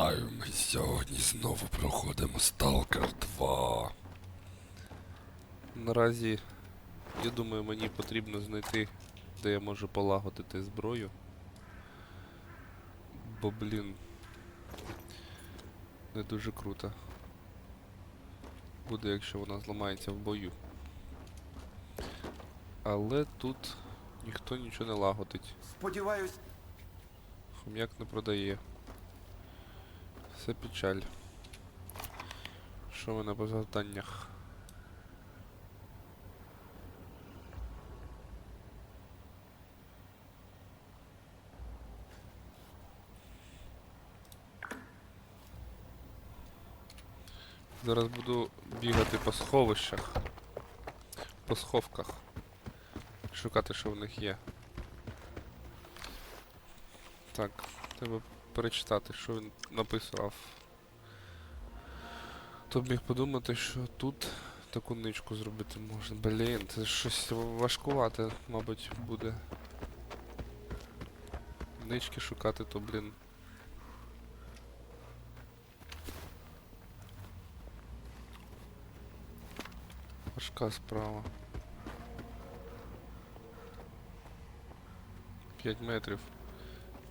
Вітаю, ми сьогодні знову проходимо Stalker 2. Наразі, я думаю, мені потрібно знайти, де я можу полагодити зброю. Бо, блін, не дуже круто. Буде, якщо вона зламається в бою. Але тут ніхто нічого не лагодить. Сподіваюсь, Хом'як не продає. Все печаль. Що ми на завданнях? Зараз буду бігати по сховищах. По сховках. Шукати, що в них є. Так, треба перечитати, що він написав. Хто б міг подумати, що тут таку ничку зробити можна. Блін, це щось важкувате, мабуть, буде. Нички шукати, то, блін. Важка справа. 5 метрів.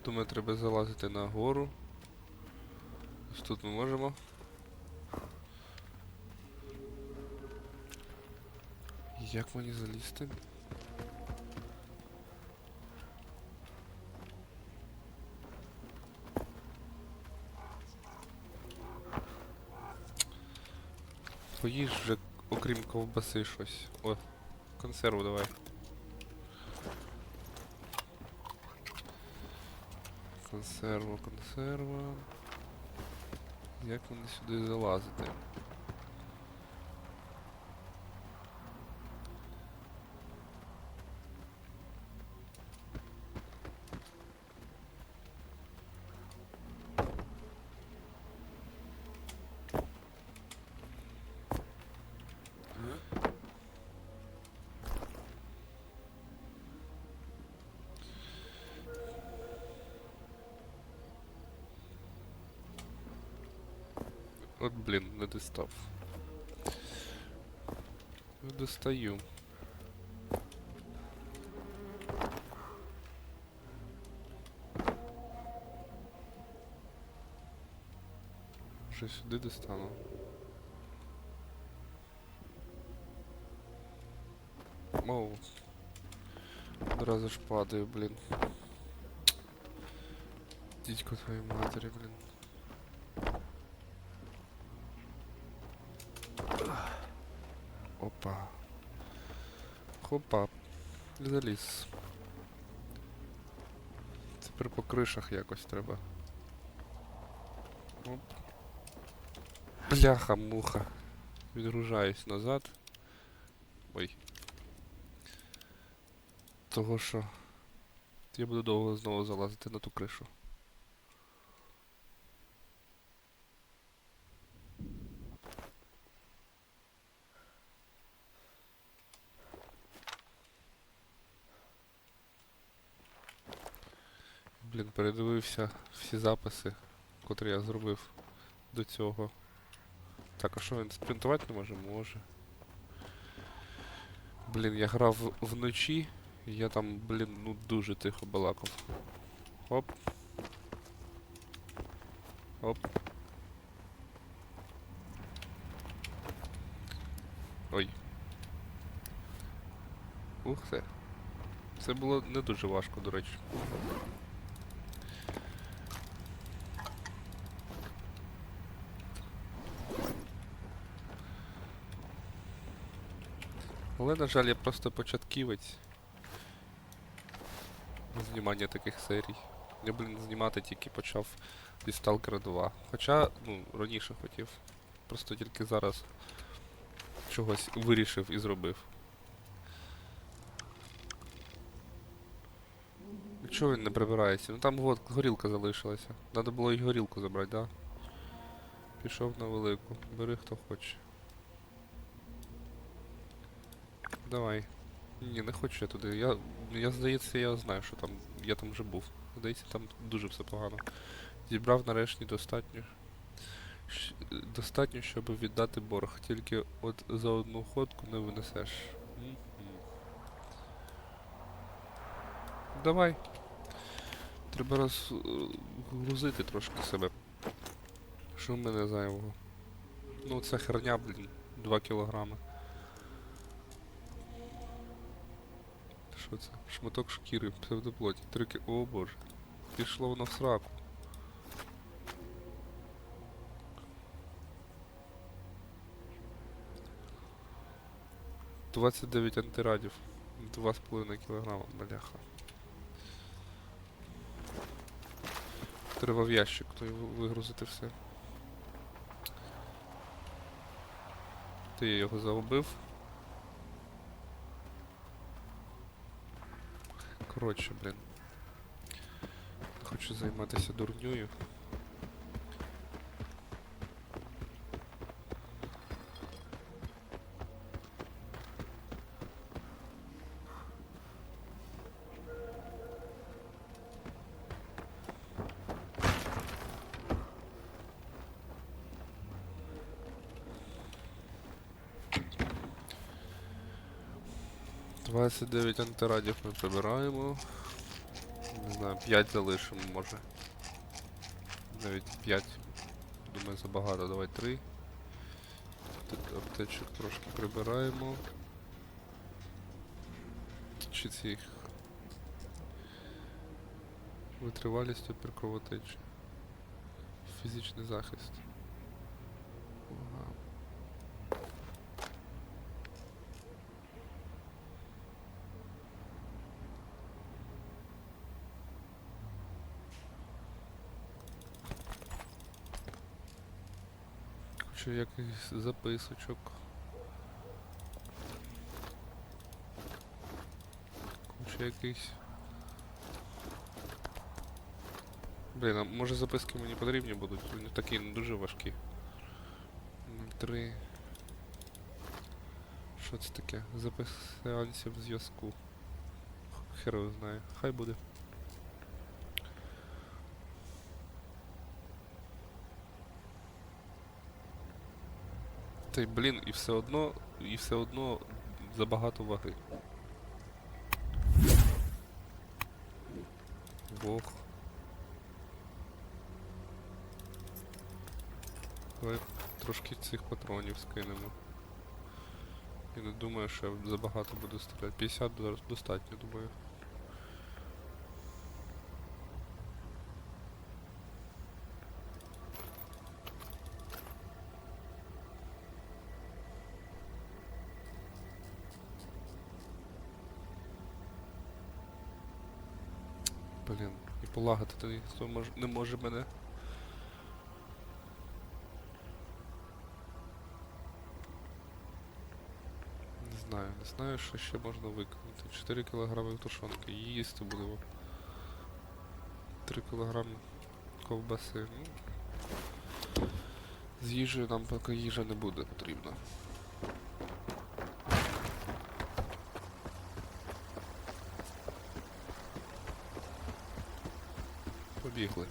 Думаю, треба залазити на гору. Ось тут ми можемо. Як мені залізти? Поїж вже, окрім ковбаси, щось. О, консерву давай. Консерва, консерва. Як вони сюди залазити? блін, не достав. Не достаю. Вже сюди достану. Оу. Одразу ж падаю, блін. Дідько твоєї матері, блін. Хопа. Заліз. Тепер по кришах якось треба. Оп. Бляха, муха. Відгружаюсь назад. Ой. Того що. Я буду довго знову залазити на ту кришу. Блін, передивився всі записи, котрі я зробив до цього. Так, а що він спринтувати не може? Може. Блін, я грав вночі, я там, блін, ну дуже тихо балакав. Оп. Оп. Ой. Ух це. Це було не дуже важко, до речі. Але, на жаль, я просто початківець. Знімання таких серій. Я, блін, знімати тільки почав зі Stalker 2. Хоча, ну, раніше хотів. Просто тільки зараз чогось вирішив і зробив. Чого він не прибирається? Ну там от горілка залишилася. Надо було і горілку забрати, да? Пішов на велику. Бери хто хоче. Давай. Ні, не хочу я туди. Я, я здається, я знаю, що там. Я там вже був. Здається, там дуже все погано. Зібрав нарешті достатньо. щ- Достатньо, щоб віддати борг. Тільки от за одну ходку не винесеш. Давай. Треба розгрузити трошки себе. Що в мене зайвого? Ну це херня, блін. 2 кілограми. Що це? Шматок шкіри, псевдоплоті. 3 кі... О боже. Пішло воно в сраку. Двадцять дев'ять антирадів. Два з половиною кілограма, бляха. Треба в ящик той ви- вигрузити все. Ти його загубив. Коротше, блін. Хочу займатися дурньою. Двадцять дев'ять антирадів ми прибираємо. Не знаю, 5 залишимо, може. Навіть 5. Думаю, забагато. Давай 3. Тут аптечок трошки прибираємо. Чи цих. Витривалість опір кровотечі. Фізичний захист. Ага. Хочу якийсь записочок. Хочу якийсь. Блін, а може записки мені потрібні будуть? Вони такі не дуже важкі. М, Три. Що це таке? Запис сеансів зв'язку. Хер його знає. Хай буде. Та й блін, і все одно, і все одно забагато ваги. Бог. Давай трошки цих патронів скинемо. Я не думаю, що я забагато буду стріляти. 50 зараз достатньо, думаю. Блін, і полагати то ніхто не може мене. Не знаю, не знаю, що ще можна виконати. 4 кілограми тушонки, їсти будемо. 3 кілограми ковбаси. Ну, з їжею нам поки їжа не буде потрібна. Побігли.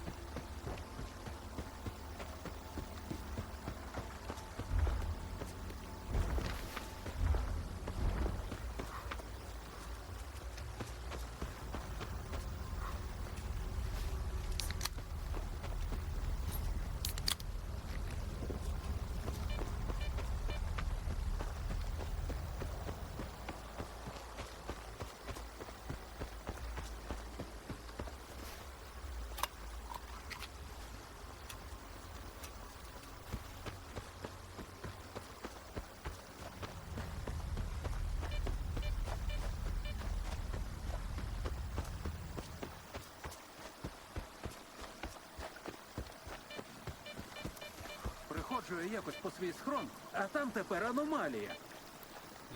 Приходжу я якось по свій схрон, а там тепер аномалія.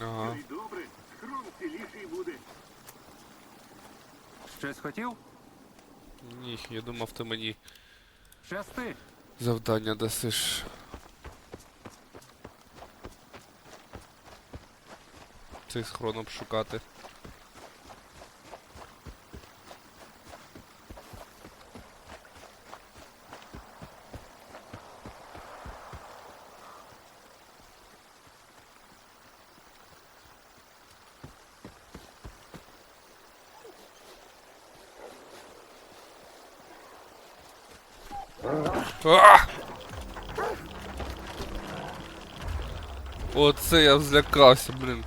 Ага. Ну і добре, схрон ціліший буде. Щось хотів? Ні, я думав, ти мені Щасти. завдання дасиш. Цей схрон обшукати. А! Оце я злякався, блін.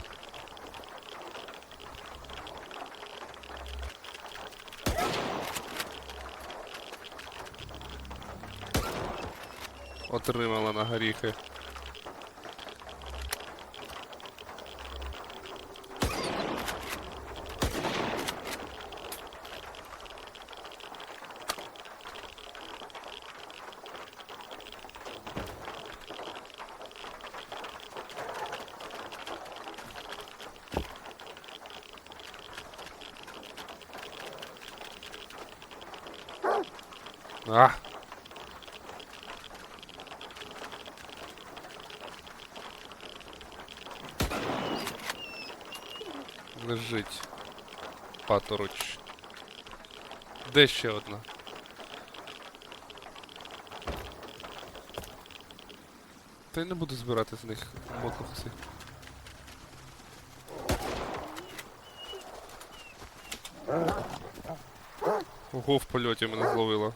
Отримала на горіхи. А! Лежить. Патороч. Де ще одна? Та я не буду збирати з них мотлохси. Ого, в польоті мене зловило.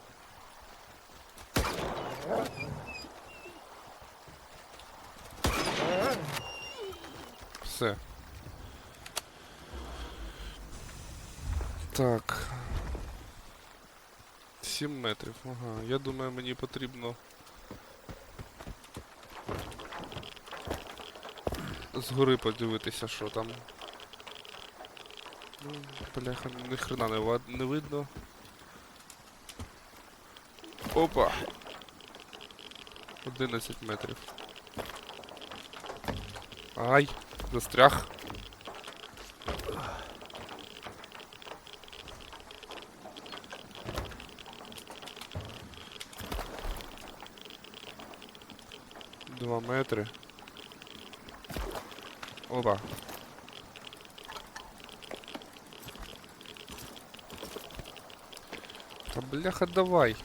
Все. Так. 7 метрів. Ага. Я думаю, мені потрібно. Згори подивитися, що там. Ну, бляха, ні хрена не, не видно. Опа! 11 метрів. Ай! Застряг. Два метри. Опа. Та бляха давай.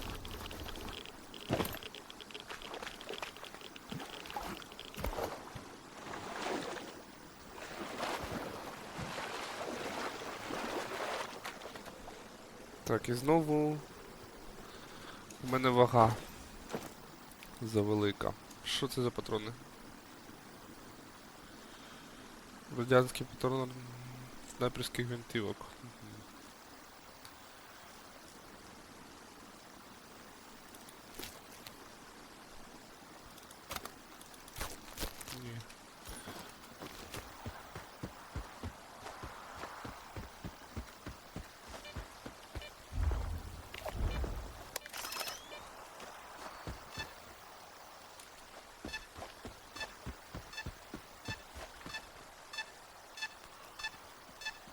Так, і знову у мене вага завелика. Що це за патрони? Радянський патрон снайперських гвинтівок.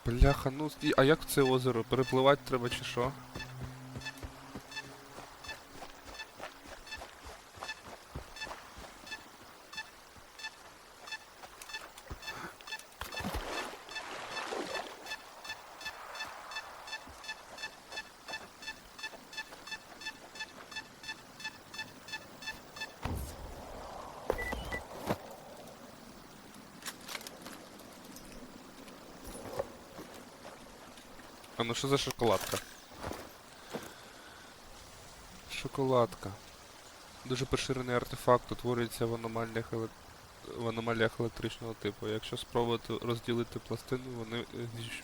Бляха, ну а як це озеро? Перепливати треба чи що? А ну що за шоколадка? Шоколадка. Дуже поширений артефакт утворюється в аномаліях, в аномаліях електричного типу. Якщо спробувати розділити пластину, вони е, зіщ-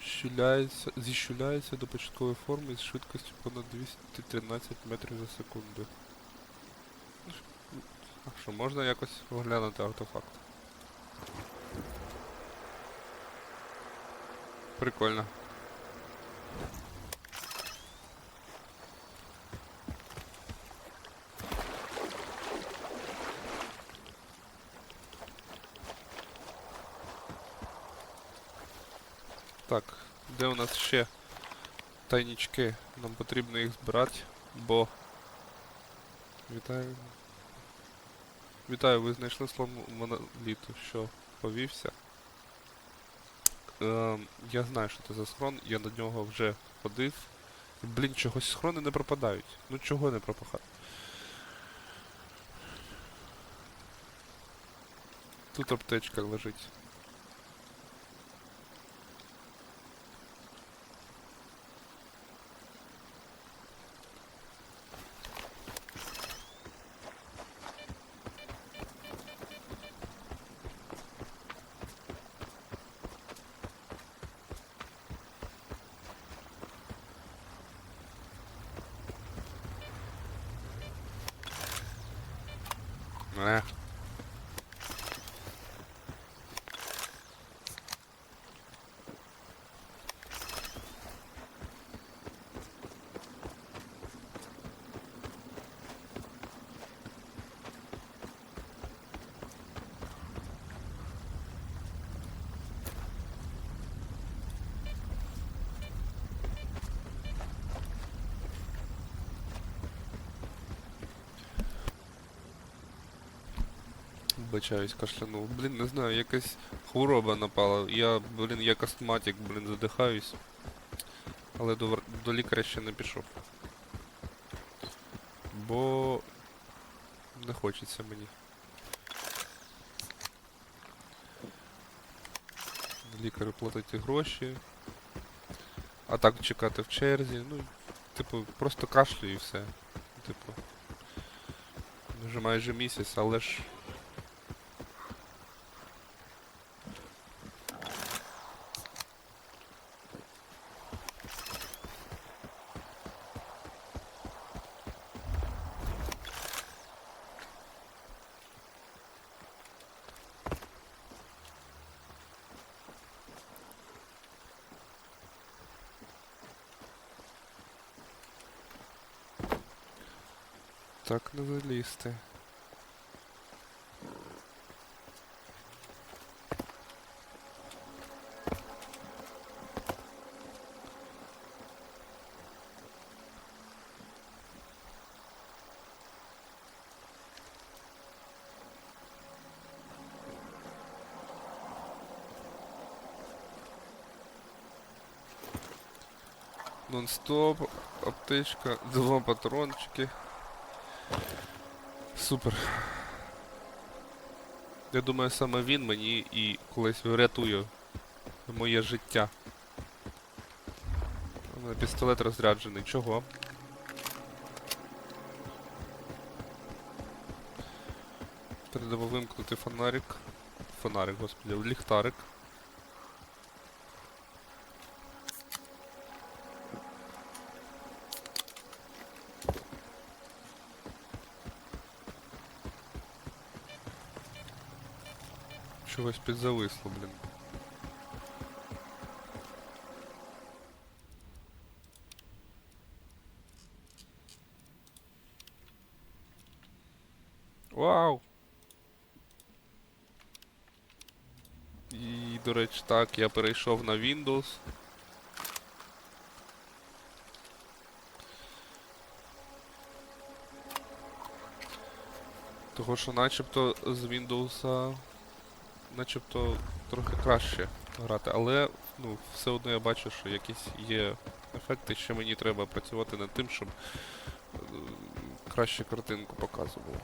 щуляються, зіщуляються до початкової форми з швидкістю понад 213 метрів за секунду. Ну, А що, можна якось оглянути артефакт? Прикольно. Так, де у нас ще тайнічки? Нам потрібно їх збирати, бо. Вітаю. Вітаю, ви знайшли слон моноліту, що повівся. Ем, я знаю, що це за схрон, я на нього вже ходив. Блін, чогось схрони не пропадають. Ну чого не пропахати? Тут аптечка лежить. Е. Вибачаюсь, кашлянув. Блін, не знаю, якась хвороба напала. Я, блін, як астматик, блін, задихаюсь. Але до, до лікаря ще не пішов. Бо не хочеться мені. Лікарю платити гроші. А так чекати в черзі. Ну, типу, просто кашлю і все. Типу. Вже майже місяць, але ж Так не залізти. Нон-стоп, аптечка, два патрончики. Супер. Я думаю, саме він мені і колись врятує моє життя. У мене Пістолет розряджений. Чого? Треба вимкнути фонарик. Фонарик, господи, ліхтарик. Чогось підзависло, блін. Вау! І, до речі, так, я перейшов на Windows. Того, що начебто з Windows начебто трохи краще грати, але ну, все одно я бачу, що якісь є ефекти, ще мені треба працювати над тим, щоб е, краще картинку показувало.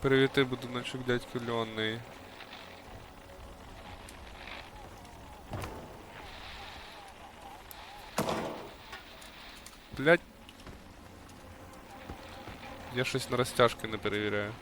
Привіти, будиночок дядько Льонний. Блять. Я щось на розтяжки не перевіряю.